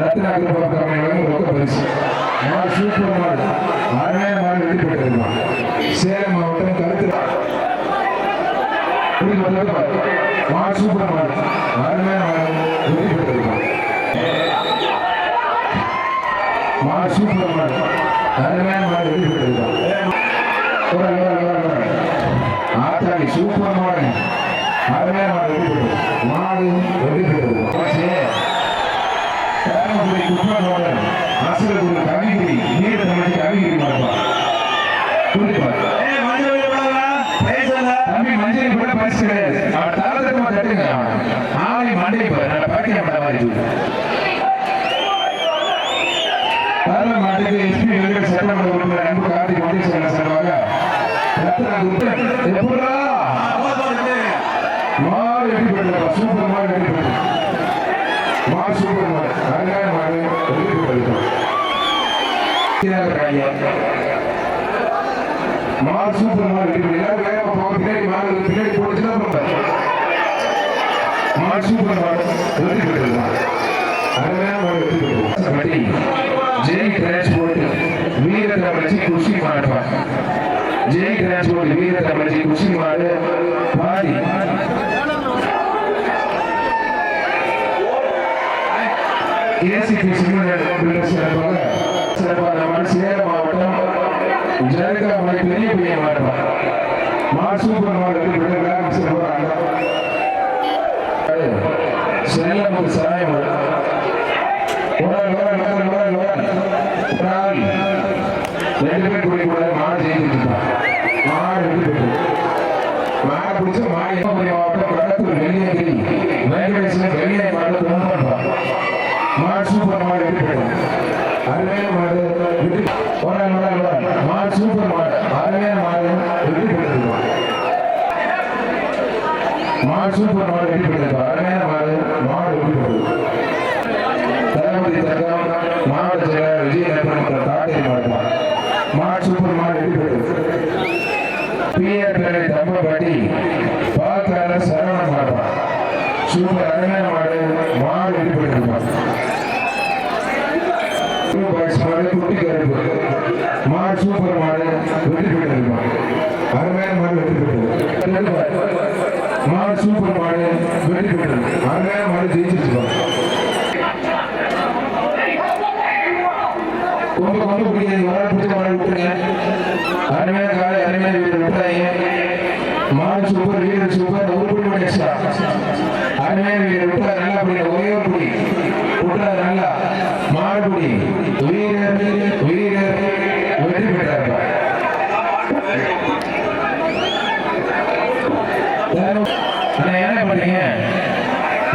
Ratna அக்ரபால் company ரொக்க பரிசு. மாடு சூப்பர் மாடு. அருமையான மாடு வெளிப்பட்டிருக்கலாம் சேலம் மாவட்டம் கருத்து. மாடு சூப்பர் மாடு. அருமையான மாடு வெளிப்பட்டிருக்கலாம் பெற்றிருக்கான் மாடு சூப்பர் மாடு. அருமையான மாடு வெளிப்பட்டிருக்கலாம் ஆத்தாடி சூப்பர் மாடு. அருமையான மாடு வெற்றி மாடு வெற்றி பெற்றிருக்கான் தருமபுரி குப்பனோட அசுரகுரு கவிகிரி நீர தமிழ் கவிகிரி மாடுவா குறிப்பார் தம்பி மஞ்சள் கூட பரிசு கிடையாது அவன் தரத்தக்கமா தட்டுங்க அவன் ஆளி மண்டை பாரு நல்ல பட்டிய மாட்ட மாதிரி சொல்லு தரல மாட்டுக்கு எஸ்பி வெங்கட் சட்டமன்ற உறுப்பினர் அன்பு கார்த்திக் மண்டேஸ்வரன் சார்பாக ரத்னா குரு எப்படா மாடு வெட்டி போட்டுருக்கா சூப்பர் மாடு வெட்டி போட்டு சூப்பர் மாடு எல்லாரும் வேகமா போக பின்னாடி மாடு பின்னாடி போட்டுச்சுன்னா அப்புறம் சூப்பர் மாடு வெட்டி போட்டுருக்கோம் அருமையான மாடு ஜெய் டிரான்ஸ்போர்ட் வீர தமிழச்சி குஷி ஜெய் டிரான்ஸ்போர்ட் வீர தமிழச்சி குஷி மாடு பாடி ஏசிபி சிம்மன் பில்டர் சிறப்பாக சிறப்பாக நம்ம சேலம் மாவட்டம் ஜெயலலிதா பெரிய பெரிய மாவட்டம் மாடு மாவட்டத்தில் மாடு சிறப்பாக சேலம் சாயம் ரெண்டு பேர் கூடி கூட மாடு ஜெயிச்சிருக்கான் மாடு வெற்றி மாடு பிடிச்ச மாடு மாவட்டம் கடத்தூர் வெங்கடேசன் வெள்ளியை மாடு மாடு சூப்பர் மாடு வெற்றி அருமையான மாடு. வெற்றி உடல் மாடு சூப்பர் மாடு. அருமையான மாடு. வெற்றி பெற்றிருக்கான் மாடு சூப்பர் மாடு வெற்றி பெற்றிருக்கான் அருமையான மாடு. மாடு வெற்றி பெற்றிருக்கான் தளபதி தங்கம் மாவட்ட செயலர் விஜய் காட்டை மாவட்டம் மாடு சூப்பர் மாடு வெற்றி பிஆர் பேரை சரவண மாவட்டம் சூப்பர். அருமையான மாடு வெற்றி பெற்றிருப்பான் மாடு குட்டி கருப்பு மாடு சூப்பர் மாடு வெற்றி பெற்றிருப்பான் அருமையான மாடு வெற்றி பெற்றது மாடு சூப்பர் மாடு வெற்றி பெற்றது. அருமையான மாடு ஜெயிச்சிருப்பான் கொண்டு கொண்டு பிடிக்காது. மாடு பிடிச்ச மாடு விட்டுருங்க. அருமையான காலை அருமையான வீடு விட்டுறாங்க மாடு சூப்பர் வீடு சூப்பர் ஒரு புள்ளி மட்டும் எக்ஸ்ட்ரா அருமையான வீடு விட்டா நல்லா பிடி ஒரே ஒரு புடி விட்டா நல்லா. மாடு புடி வீடு வீரர் வெற்றி பெற்றார் அண்ணா என்ன பண்றீங்க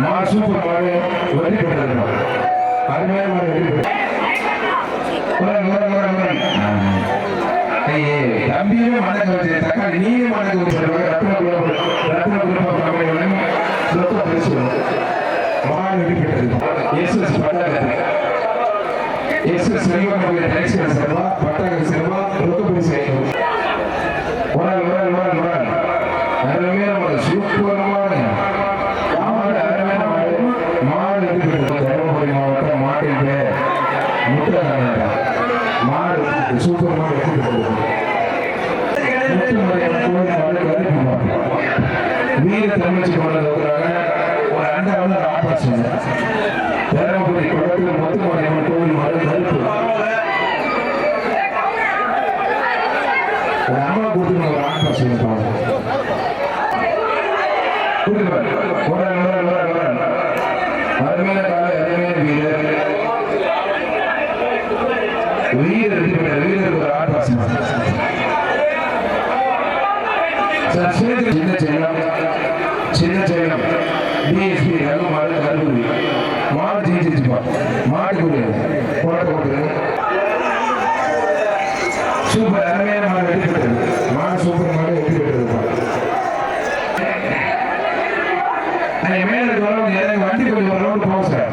மாடு சூப்பர் மாடு வெற்றி பெற்றது அருமையான மாடு வெற்றி பெற்றது வரேன், வச்சு தக்காளி நீயே மடக்க வச்சு ரத்ன குலோப் ரத்ன குலோப் கம்பெனியுடன் சொத்த பேசுவோம் மாடு வெடிப்பட்டது எஸ் எஸ் பட்டாளத்து எஸ் எஸ் பட்டாள செல்வா ரொக்க பரிசு உடல் உடல் உடல் அருமையான மாடு சூப்பரமான மாடு அருமையான மாடு மாடு வெடிப்பட்டது தருமபுரி மாவட்டம் மாட்டின் பேர் முத்துராமன் மாடு சூப்பர் மாடு வீர தமிழ்ச்சி கொண்டதுக்காக ஒரு அண்டாவது ஆபரேஷன் தருமபுரி குளத்தில் முத்துமாரியம்மன் கோவில் மாடு கருப்பு ஒரு அம்மா கொடுத்து ஒரு ஆபரேஷன் அருமையான கால அருமையான வீரர் வீரர் வீரருக்கு ஒரு ஆபரேஷன் சின்ன சேலம் டிஎஸ்பி ரகு மாடு கருகுடி மாடு ஜெயிச்சிருச்சுப்பா மாடு குடி போட்ட போட்டு சூப்பர் அருமையான மாடு வெட்டி பெற்றது மாடு சூப்பர் மாடு வெட்டி பெற்றதுப்பா நான் மேலே வரவங்க எனக்கு வண்டி கொஞ்சம் ஒரு ரவுண்டு போகும் சார்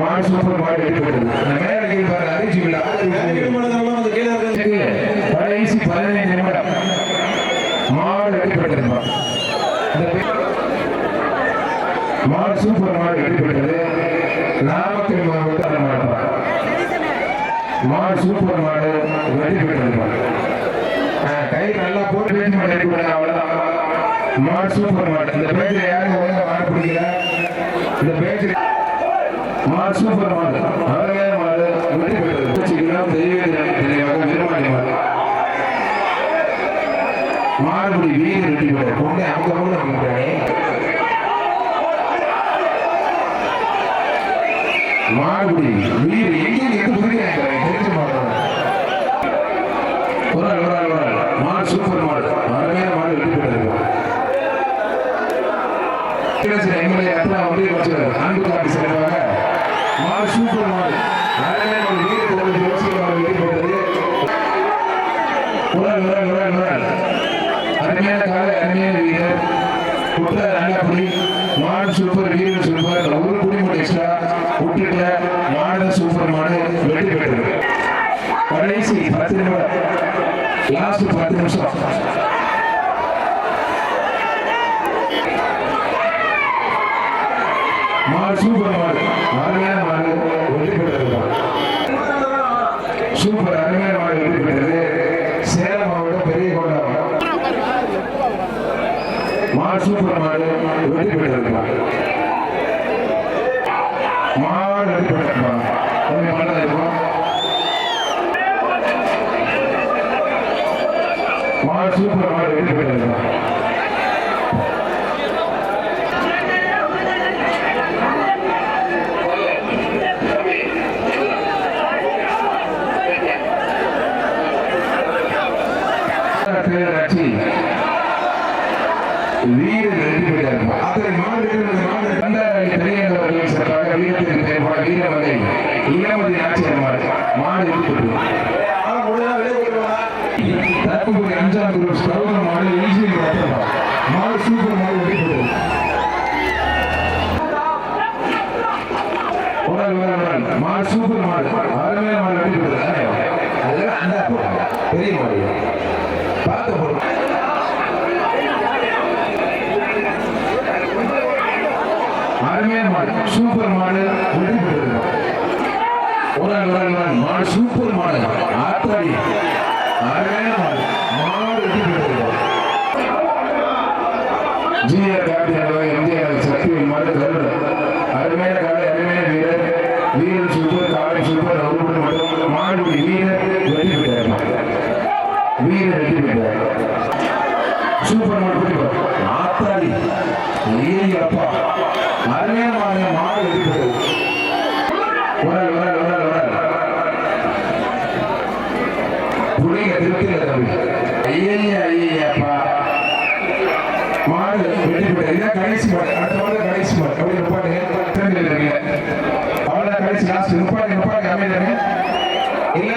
மாடு சூப்பர் மாடு வெட்டி பெற்றது நான் மேலே கேட்பாரு அறிவிச்சு விழா கடைசி பதினைந்து நிமிடம் மாடு வெட்டிப்பட்டிருப்பான் இந்த மாடு சூப்பர் மாடு வெட்டிப்பட்டது. நாமக்கல் மாவட்டம் அந்த மாடு மாடு சூப்பர் மாடு வெற்றி பெற்றிருப்பான் கை நல்லா போட்டு பேச்சு மாடு ரெடி அவ்வளவுதான். மாடு சூப்பர் மாடு. இந்த பேச்சு யாரும் ஒழுங்கா மாடு பிடிக்கல? இந்த பேச்சு மாடு சூப்பர் மாடு அழகான மாடு வெற்றி பெற்றது பேச்சுக்கெல்லாம் தெய்வ தெளிவாக விரும்பாடி மாடு மாடுபடி வீடு ரெட்டி பெற்ற பொண்ணு அங்க கூட பண்ணுறானே மாடுபடி வீடு எங்க எங்க புரியுறாங்க தெரிஞ்ச மாடு ஒரு ஆள் ஒரு ஆள் ஒரு ஆள் மாடு சூப்பர் மாடு அருமையான மாடு வெற்றி பெற்றது எம்எல்ஏ அத்தனை ஒன்றிய அமைச்சர் அன்பு காட்டி சிறப்பாக மாடு சூப்பர் மாடு அருமையான மாடு வீடு தொகுதி யோசிக்க மாடு வெற்றி பெற்றது ஒரு ஆள் ஒரு ஆள் ஒரு ஆள் ஒரு ஆள் அருமையான காலை வீரர் குற்ற அண்ணாபுரி மாடு சூப்பர் வீரர் சூப்பர் ஒரு குடிமூட்டை எக்ஸ்ட்ரா விட்டுட்ட மாடு சூப்பர் மாடு வெற்றி பெற்றது. கடைசி பத்து நிமிடம். லாஸ்ட் பத்து நிமிஷம். மாடு சூப்பர் மாடு. மாடு வெற்றி பெற்றது சூப்பர் அருமையான மாடு வெற்றி பெற்றது சேலம் மாவட்டம் பெரிய கொண்டாடம் மாடு சூப்பர் மாடு வெற்றி பெற்றது மாடு வெற்றி பெற்றது கொஞ்சம் மனதில் இருக்கும் மாடு சூப்பர் மாடு வெற்றி பெற்றது பேரராட்சி வீடு வெற்றி பெற்றார் அத்தனை மாநிலத்தில் மாநில கந்தாரி பெரியவர்கள் சிறப்பாக வீரத்திற்கு பெயர்பாடு வீரவகை இளமதி ஆட்சியர் மாடு தற்போது அஞ்சாம் மாடு மாடு சூப்பர் மாடு மாடு சூப்பர் மாடு அருமையான மாடு பெரிய மாடு. பார்த்து போடுங்க அருமையான மாடு சூப்பர் மாடு வெற்றி பெற்றது ஒரு ஆள், ஒரு மாடு சூப்பர் மாடு ஆத்தாடி அருமையான மாடு மாடு வெற்றி பெற்றது ஜிஆர் கார்த்தியானவர் எம்ஜிஆர் சக்தியின் மாடு கருடு அருமையான காலை அருமையான வீரர். வீரர் சூப்பர் காலை சூப்பர் அவருடன் மட்டும் மாடுபடி வீரர் வெற்றி பெற்றார் வீரர் வெற்றி பெற்றார் சூப்பர் மாடு ஆத்தாடி அப்பா. அருமையான மாடு மாடு வெற்றி பெற்றது ஒரு ஆள், ஒரு ஆள், ஒரு ஆள், ஒரு ஆள். புடிங்க திருப்தியில தம்பி ஐயே ஐயப்பா மாடு வெற்றி பெற்றது இதான் கடைசி மாடு அடுத்த மாடு கடைசி மாடு அப்படி நிப்பாட்டுங்க திரும்பி அவ்வளோதான் கடைசி லாஸ்ட் நிப்பாட்டு நிப்பாட்டு அமைதியாக இல்ல